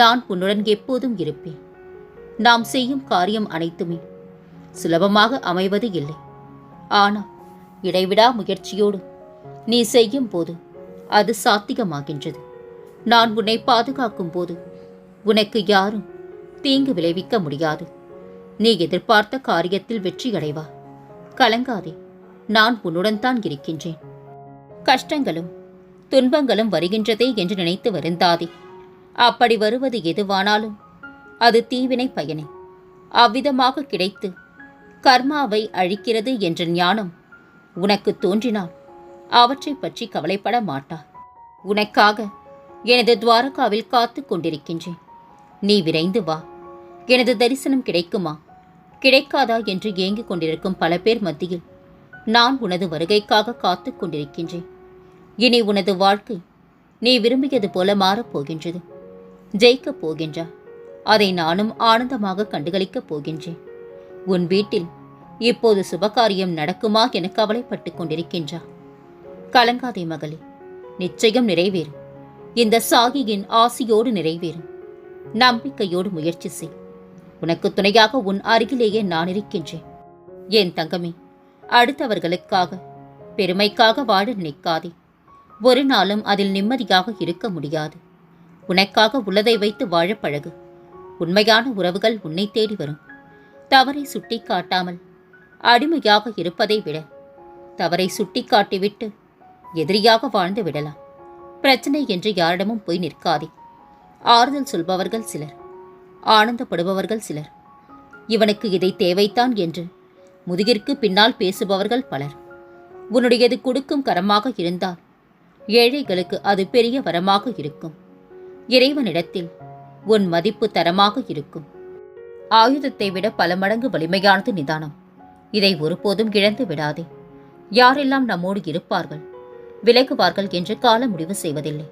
நான் உன்னுடன் எப்போதும் இருப்பேன். நாம் செய்யும் காரியம் அனைத்துமே சுலபமாக அமைவது இல்லை. ஆனால் இடைவிடா முயற்சியோடு நீ செய்யும் போது அது சாத்திகமாகின்றது நான் உன்னை பாதுகாக்கும் போது உனக்கு யாரும் தீங்கு விளைவிக்க முடியாது. நீ எதிர்பார்த்த காரியத்தில் வெற்றி அடைவா. கலங்காதே நான் உன்னுடன் தான் இருக்கின்றேன். கஷ்டங்களும் துன்பங்களும் வருகின்றதே என்று நினைத்து வருந்தாதே. அப்படி வருவது எதுவானாலும் அது தீவினை பயனே. அவ்விதமாக கிடைத்து கர்மாவை அழிக்கிறது என்ற ஞானம் உனக்கு தோன்றினால் அவற்றைப் பற்றி கவலைப்பட மாட்டார் உனக்காக எனது துவாரகாவில் காத்துக் கொண்டிருக்கின்றேன். நீ விரைந்து வா. எனது தரிசனம் கிடைக்குமா? கிடைக்காதா என்று ஏங்கிக் கொண்டிருக்கும் பல பேர் மத்தியில் நான் உனது வருகைக்காக காத்துக் கொண்டிருக்கின்றேன். இனி உனது வாழ்க்கை நீ விரும்பியது போல மாறப்போகின்றது ஜெயிக்கப் போகின்றா அதை நானும் ஆனந்தமாக கண்டுகளிக்கப் போகின்றேன். உன் வீட்டில் இப்போது சுபகாரியம் நடக்குமா என கவலைப்பட்டுக் கொண்டிருக்கின்றா கலங்காதே மகளே நிச்சயம் நிறைவேறும். இந்த சாகியின் ஆசியோடு நிறைவேறும். நம்பிக்கையோடு முயற்சி செய். உனக்கு துணையாக உன் அருகிலேயே நான் இருக்கின்றேன். என் தங்கமே அடுத்தவர்களுக்காக பெருமைக்காக வாழ நினைக்காதே. ஒரு நாளும் அதில் நிம்மதியாக இருக்க முடியாது. உனக்காக உள்ளதை வைத்து வாழ பழகு. உண்மையான உறவுகள் உன்னை தேடி வரும். தவறை சுட்டி காட்டாமல் அடிமையாக இருப்பதை விட தவறை சுட்டி காட்டிவிட்டு எதிரியாக வாழ்ந்து விடலாம். பிரச்சனை என்று யாரிடமும் போய் நிற்காதே. ஆறுதல் சொல்பவர்கள் சிலர் ஆனந்தப்படுபவர்கள் சிலர். இவனுக்கு இதை தேவைத்தான் என்று முதுகிற்கு பின்னால் பேசுபவர்கள் பலர். உன்னுடையது கொடுக்கும் கரமாக இருந்தால் ஏழைகளுக்கு அது பெரிய வரமாக இருக்கும். இறைவனிடத்தில் உன் மதிப்பு தரமாக இருக்கும். ஆயுதத்தை விட பல மடங்கு வலிமையானது நிதானம். இதை ஒருபோதும் இழந்து விடாதே. யாரெல்லாம் நம்மோடு இருப்பார்கள் விலகுவார்கள் என்று காலம் முடிவு செய்வதில்லை.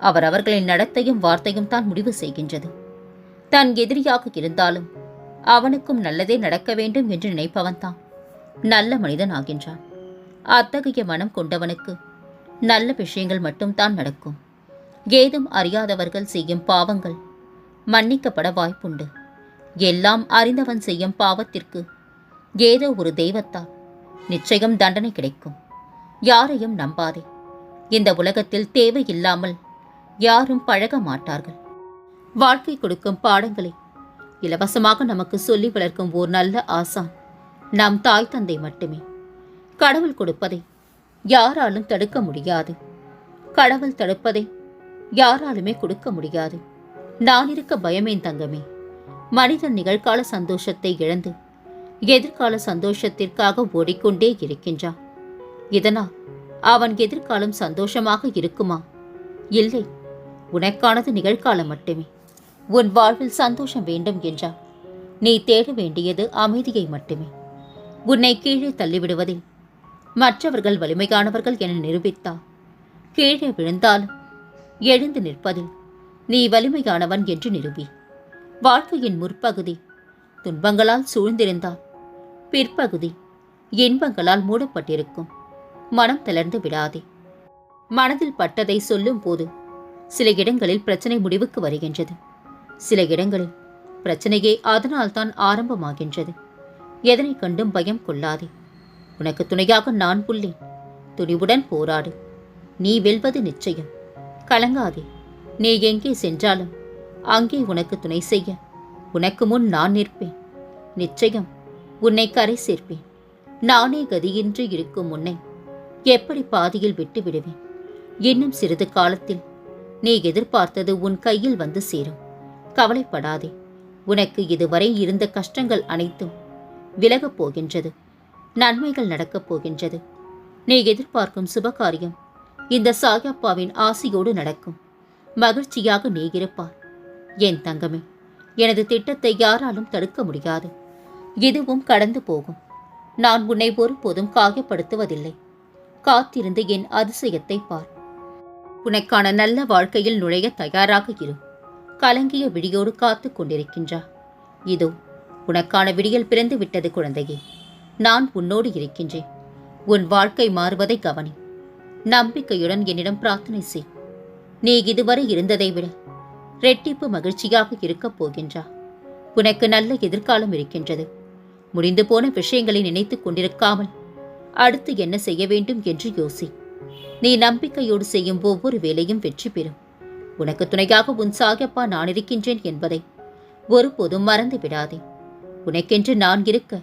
அவர் அவர்களின் நடத்தையும் வார்த்தையும் தான் முடிவு செய்கின்றது. தன் எதிரியாக இருந்தாலும் அவனுக்கும் நல்லதே நடக்க வேண்டும் என்று நினைப்பவன்தான் நல்ல மனிதன் ஆகின்றான். அத்தகைய மனம் கொண்டவனுக்கு நல்ல விஷயங்கள் மட்டும்தான் நடக்கும். ஏதும் அறியாதவர்கள் செய்யும் பாவங்கள் மன்னிக்கப்பட வாய்ப்புண்டு. எல்லாம் அறிந்தவன் செய்யும் பாவத்திற்கு ஏதோ ஒரு தெய்வத்தால் நிச்சயம் தண்டனை கிடைக்கும். யாரையும் நம்பாதே. இந்த உலகத்தில் தேவையில்லாமல் யாரும் பழக மாட்டார்கள். வாழ்க்கை கொடுக்கும் பாடங்களை இலவசமாக நமக்கு சொல்லி வளர்க்கும் ஓர் நல்ல ஆசான் நம் தாய் தந்தை மட்டுமே. கடவுள் கொடுப்பதை யாராலும் தடுக்க முடியாது. கடவுள் தடுப்பதை யாராலுமே கொடுக்க முடியாது. நான் இருக்க பயமேன் தங்கமே. மனிதன் நிகழ்கால சந்தோஷத்தை இழந்து எதிர்கால சந்தோஷத்திற்காக ஓடிக்கொண்டே இருக்கின்றான் இதனால் அவன் எதிர்காலம் சந்தோஷமாக இருக்குமா? இல்லை உனக்கானது நிகழ்காலம் மட்டுமே. உன் வாழ்வில் சந்தோஷம் வேண்டும் என்றால் நீ தேட வேண்டியது அமைதியை மட்டுமே. உன்னை கீழே தள்ளிவிடுவதில் மற்றவர்கள் வலிமையானவர்கள் என நிரூபித்தால் கீழே விழுந்தாலும் எழுந்து நிற்பதில் நீ வலிமையானவன் என்று நிரூபி. வாழ்க்கையின் முற்பகுதி. துன்பங்களால் சூழ்ந்திருந்தால். பிற்பகுதி. இன்பங்களால் மூடப்பட்டிருக்கும். மனம் தளர்ந்து விடாதே. மனதில் பட்டதை சொல்லும் போது சில இடங்களில் பிரச்சனை முடிவுக்கு வருகின்றது. சில இடங்களில் பிரச்சனையே அதனால்தான் ஆரம்பமாகின்றது. எதனை கண்டும் பயம் கொள்ளாதே. உனக்கு துணையாக நான் புள்ளேன் துணிவுடன் போராடு. நீ வெல்வது நிச்சயம். கலங்காதே. நீ எங்கே சென்றாலும் அங்கே உனக்கு துணை செய்ய. உனக்கு முன் நான் நிற்பேன். நிச்சயம் உன்னை கரை சேர்ப்பேன். நானே கதியின்றி இருக்கும் உன்னை எப்படி பாதியில் விட்டு விடுவேன்? இன்னும் சிறிது காலத்தில் நீ எதிர்பார்த்தது உன் கையில் வந்து சேரும். கவலைப்படாதே. உனக்கு இதுவரை இருந்த கஷ்டங்கள் அனைத்தும் விலகப் போகின்றது. நன்மைகள் நடக்கப் போகின்றது. நீ எதிர்பார்க்கும் சுபகாரியம் இந்த சாயப்பாவின் ஆசையோடு நடக்கும். மகிழ்ச்சியாக நீ இருப்பார் என் தங்கமே எனது திட்டத்தை யாராலும் தடுக்க முடியாது. இதுவும் கடந்து போகும். நான் உன்னை ஒருபோதும் காயப்படுத்துவதில்லை. காத்திருந்து என் அதிசயத்தை பார். உனக்கான நல்ல வாழ்க்கையில் நுழைய தயாராக இரு. கலங்கிய விடியோடு காத்து கொண்டிருக்கின்றா. இதோ உனக்கான விடியல் பிறந்து விட்டது குழந்தையே. நான் உன்னோடு இருக்கின்றேன். உன் வாழ்க்கை மாறுவதை கவனி. நம்பிக்கையுடன் என்னிடம் பிரார்த்தனை செய். நீ இதுவரை இருந்ததை விட ரெட்டிப்பு மகிழ்ச்சியாக இருக்கப் போகின்றா. உனக்கு நல்ல எதிர்காலம் இருக்கின்றது. முடிந்து போன விஷயங்களை நினைத்துக் கொண்டிருக்காமல் அடுத்து என்ன செய்ய வேண்டும் என்று யோசி. நீ நம்பிக்கையோடு செய்யும் ஒவ்வொரு வேலையும் வெற்றி பெறும். உனக்கு துணையாக உன் சாகப்பா நான் இருக்கின்றேன் என்பதை ஒருபோதும் மறந்து விடாதே. உனக்கென்று நான் இருக்க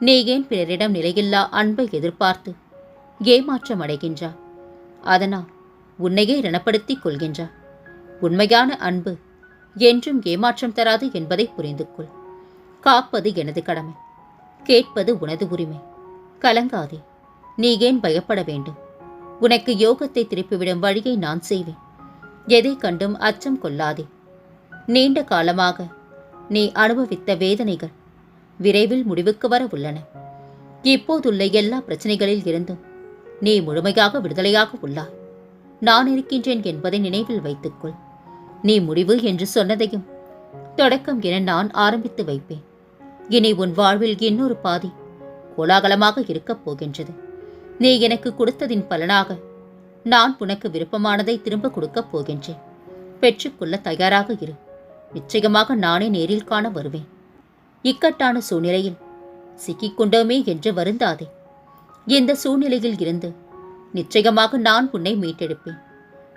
நீ ஏன் பிறரிடம் நிலையில்லா அன்பை எதிர்பார்த்து ஏமாற்றம் அடைகின்றா? அதனால் உன்னையே ரணப்படுத்திக் கொள்கின்றா உண்மையான அன்பு என்றும் ஏமாற்றம் தராது என்பதை புரிந்து கொள் காப்பது எனது கடமை கேட்பது உனது உரிமை. கலங்காதே நீ ஏன் பயப்பட வேண்டும்? உனக்கு யோகத்தை திருப்பிவிடும் வழியை நான் செய்வேன். எதை கண்டும் அச்சம் கொள்ளாதே. நீண்ட காலமாக நீ அனுபவித்த வேதனைகள் விரைவில் முடிவுக்கு வர உள்ளன. இப்போதுள்ள எல்லா பிரச்சனைகளில் இருந்தும் நீ முழுமையாக விடுதலையாக உள்ளாய் நான் இருக்கின்றேன் என்பதை நினைவில் வைத்துக்கொள். நீ முடிவு என்று சொன்னதையும் தொடக்கம் என நான் ஆரம்பித்து வைப்பேன். இனி உன் வாழ்வில் இன்னொரு பாதி கோலாகலமாக இருக்கப் போகின்றது. நீ எனக்கு கொடுத்ததின் பலனாக நான் உனக்கு விருப்பமானதை திரும்ப கொடுக்கப் போகின்றேன். பெற்றுக்கொள்ள தயாராக இரு. நிச்சயமாக நானே நேரில் காண வருவேன். இக்கட்டான சூழ்நிலையில் சிக்கிக்கொண்டோமே என்று வருந்தாதே. இந்த சூழ்நிலையில் இருந்து? நிச்சயமாக நான் உன்னை மீட்டெடுப்பேன்.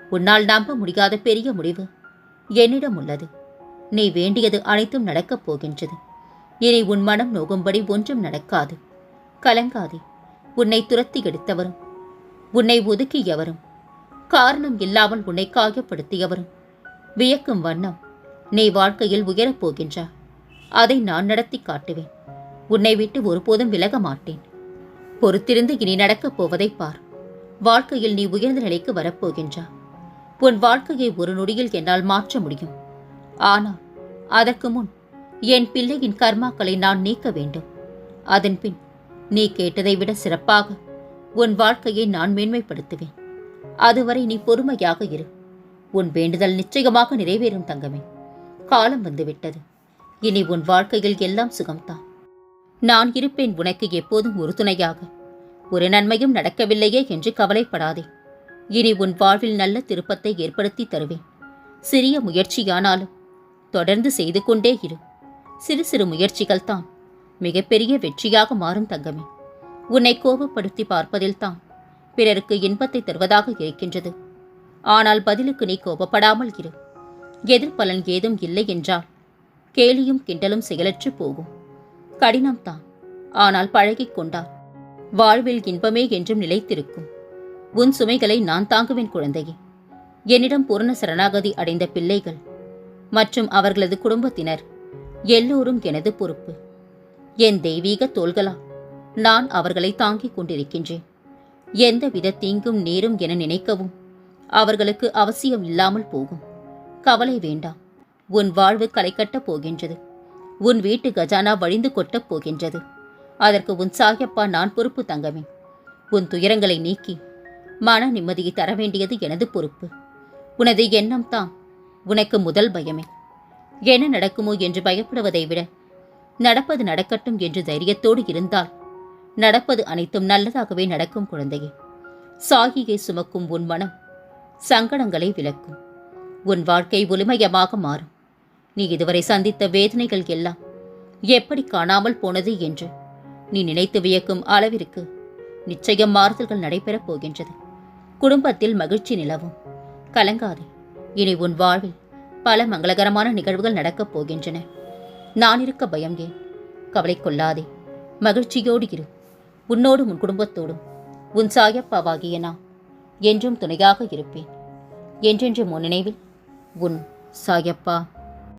உன்னால் நம்ப முடியாத பெரிய முடிவு என்னிடம் உள்ளது. நீ வேண்டியது அனைத்தும் நடக்கப் போகின்றது. இனி உன் மனம் நோகும்படி ஒன்றும் நடக்காது. கலங்காதே. உன்னை துரத்தி எடுத்தவரும் உன்னை ஒதுக்கியவரும் காரணம் இல்லாமல் உன்னை காயப்படுத்தியவரும் வியக்கும் வண்ணம் நீ வாழ்க்கையில் உயரப் போகின்றா. அதை நான் நடத்தி காட்டுவேன். உன்னை விட்டு ஒருபோதும் விலக மாட்டேன். பொறுத்திருந்து இனி நடக்கப் போவதை பார். வாழ்க்கையில் நீ உயர்ந்த நிலைக்கு வரப்போகின்றா. உன் வாழ்க்கையை ஒரு நொடியில் என்னால் மாற்ற முடியும். ஆனால் அதற்கு முன் என் பிள்ளையின் கர்மாக்களை நான் நீக்க வேண்டும். அதன் பின் நீ கேட்டதை விட சிறப்பாக உன் வாழ்க்கையை நான் மேன்மைப்படுத்துவேன். அதுவரை நீ பொறுமையாக இரு. உன் வேண்டுதல் நிச்சயமாக நிறைவேறும் தங்கமே. காலம் வந்துவிட்டது. இனி உன் வாழ்க்கையில் எல்லாம் சுகம்தான். நான் இருப்பேன் உனக்கு எப்போதும் உறுதுணையாக. ஒரு நன்மையும் நடக்கவில்லையே என்று கவலைப்படாதே. இனி உன் வாழ்வில் நல்ல திருப்பத்தை ஏற்படுத்தி தருவேன். சிறிய முயற்சியானாலும் தொடர்ந்து செய்து கொண்டே இரு. சிறு சிறு முயற்சிகள் தான் மிகப்பெரிய வெற்றியாக மாறும் தங்கமே. உன்னை கோபப்படுத்தி பார்ப்பதில்தான் பிறருக்கு இன்பத்தை தருவதாக இருக்கின்றது. ஆனால் பதிலுக்கு நீ கோபப்படாமல் இரு. எதிர்பலன் ஏதும் இல்லை என்றால் கேலியும் கிண்டலும் செயலற்று போகும். கடினம்தான் ஆனால் பழகிக் கொண்டார் வாழ்வில் இன்பமே என்றும் நிலைத்திருக்கும். உன் சுமைகளை நான் தாங்குவேன் குழந்தையே. என்னிடம் பூரண சரணாகதி அடைந்த பிள்ளைகள் மற்றும் அவர்களது குடும்பத்தினர் எல்லோரும் எனது பொறுப்பு. என் தெய்வீக தோள்களா நான் அவர்களை தாங்கிக் கொண்டிருக்கின்றேன். எந்தவித தீங்கும் நேரும் என நினைக்கவும் அவர்களுக்கு அவசியம் இல்லாமல் போகும். கவலை வேண்டாம். உன் வாழ்வு களை கட்டப் போகின்றது. உன் வீட்டு கஜானா வழிந்து கொட்டப் போகின்றது. அதற்கு உன் சாயப்பா நான் பொறுப்பு தங்கமே. உன் துயரங்களை நீக்கி மன நிம்மதியை தர வேண்டியது எனது பொறுப்பு. உனது எண்ணம் தான் உனக்கு முதல் பயமே. என்ன நடக்குமோ என்று பயப்படுவதை விட நடப்பது நடக்கட்டும் என்று தைரியத்தோடு இருந்தால் நடப்பது அனைத்தும் நல்லதாகவே நடக்கும் குழந்தையே. சாகியை சுமக்கும் உன் மனம் சங்கடங்களை விளக்கும். உன் வாழ்க்கை ஒளிமயமாக மாறும். நீ இதுவரை சந்தித்த வேதனைகள் எல்லாம் எப்படி காணாமல் போனது என்று நீ நினைத்து வியக்கும் அளவிற்கு நிச்சயம் மாறுதல்கள் நடைபெறப் போகின்றது. குடும்பத்தில் மகிழ்ச்சி நிலவும். கலங்காதே. இனி உன் வாழ்வில் பல மங்களகரமான நிகழ்வுகள் நடக்கப் போகின்றன. நான் இருக்க பயம் ஏன்? கவலை கொள்ளாதே. மகிழ்ச்சியோடு இரு. உன்னோடும் உன் குடும்பத்தோடும். உன் சாயப்பாவாகிய நான் என்றும் துணையாக இருப்பேன். என்றென்றும் உன் நினைவில் உன் சாயப்பா